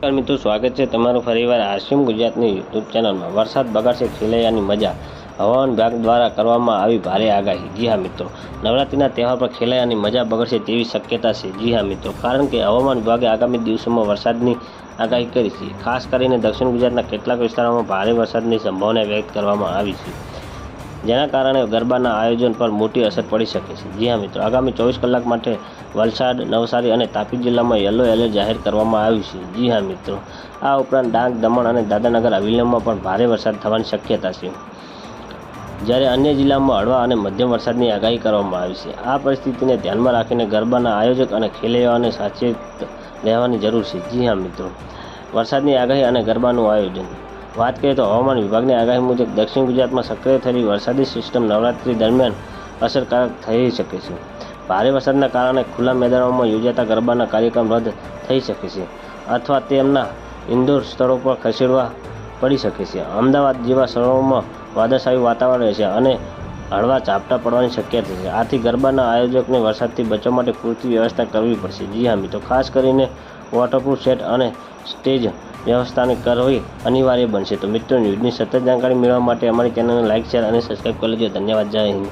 નમસ્કાર મિત્રો, સ્વાગત છે તમારું ફરીવાર આશિમ ગુજરાતની યુટ્યુબ ચેનલમાં. વરસાદ બગાડશે, ખેલૈયાની મજા હવામાન વિભાગ દ્વારા કરવામાં આવી ભારે આગાહી. જી હા મિત્રો, નવરાત્રિના તહેવાર પર ખેલૈયાની મજા બગડશે તેવી શક્યતા છે. જી હા મિત્રો, કારણ કે હવામાન વિભાગે આગામી દિવસોમાં વરસાદની આગાહી કરી છે. ખાસ કરીને દક્ષિણ ગુજરાતના કેટલાક વિસ્તારોમાં ભારે વરસાદની સંભાવના વ્યક્ત કરવામાં આવી છે. જેના કારણે ગરબાના આયોજન પર મોટી અસર પડી શકે છે. જી હા, મિત્રો. આગામી ચોવીસ કલાક માટે વલસાડ, નવસારી અને તાપી જિલ્લામાં યલો એલર્ટ જાહેર કરવામાં આવ્યું છે. જી હા, મિત્રો. આ ઉપરાંત ડાંગ, દમણ અને દાદાનગર હવેલીમાં પણ ભારે વરસાદ થવાની શક્યતા છે. જ્યારે અન્ય જિલ્લામાં હળવા અને મધ્યમ વરસાદની આગાહી કરવામાં આવી છે. આ પરિસ્થિતિને ધ્યાનમાં રાખીને ગરબાના આયોજક અને ખેલૈયાઓને સાચેત રહેવાની જરૂર છે. જી હા, મિત્રો. વરસાદની આગાહી અને ગરબાનું આયોજન. વાત કરીએ તો હવામાન વિભાગની આગાહી મુજબ દક્ષિણ ગુજરાતમાં સક્રિય થયેલી વરસાદી સિસ્ટમ નવરાત્રી દરમિયાન અસરકારક થઈ શકે છે. ભારે વરસાદના કારણે ખુલ્લા મેદાનોમાં યોજાતા ગરબાના કાર્યક્રમ રદ થઈ શકે છે અથવા તેમના ઇન્ડોર સ્થળો પર ખસેડવા પડી શકે છે. અમદાવાદ જેવા સ્થળોમાં વાદળછાયું વાતાવરણ રહેશે અને હળવા ઝાપટા પડવાની શક્યતા છે. આથી ગરબાના આયોજકને વરસાદથી બચવા માટે પૂરતી વ્યવસ્થા કરવી પડશે. જી હા મિત્રો, ખાસ કરીને વોટરપ્રૂફ સેટ અને સ્ટેજ વ્યવસ્થાને કરવી અનિવાર્ય બનશે. તો મિત્રો, ન્યૂઝની સતત જાણકારી મેળવવા માટે અમારી ચેનલને લાઇક શેર અને સબસ્ક્રાઈબ કરી લેજો. ધન્યવાદ. જય હિન્દ.